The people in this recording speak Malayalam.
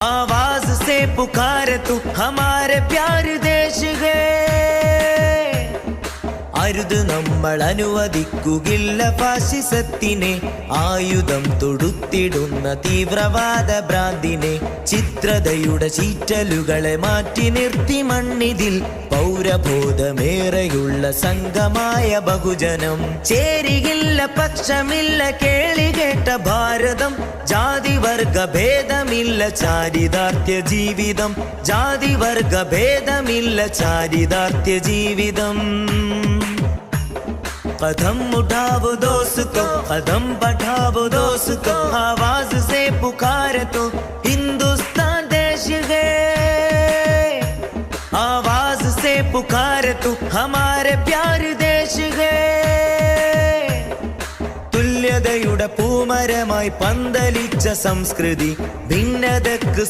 आवाज से पुकार तू हमारे प्यार देश है അരുത് നമ്മൾ അനുവദിക്കുകില്ല ഫാസിസത്തിനെ ആയുധം തൊടുത്തിടുന്ന തീവ്രവാദ ഭ്രാന്തിനെ ചിത്രതയുടെ ചീറ്റലുകളെ മാറ്റി നിർത്തി മണ്ണിതിൽ പൗരബോധമേറെയുള്ള സംഘമായ ബഹുജനം ചേരികില്ല പക്ഷമില്ല കേളികേട്ട ഭാരതം ജാതിവർഗ ഭേദമില്ല ചാരിതാർത്ഥ്യ ജീവിതം ജാതിവർഗ ഭേദമില്ല ചാരിതാർത്ഥ്യ ജീവിതം कदम उठाओ दोस्तों कदम बढ़ाओ दोस्तों आवाज से पुकार तो पुकार तो हमारे प्यार देश है തുല്യതയുടെ പൂമരമായി പന്തലിച്ച സംസ്കൃതി ഭിന്നതക്ക്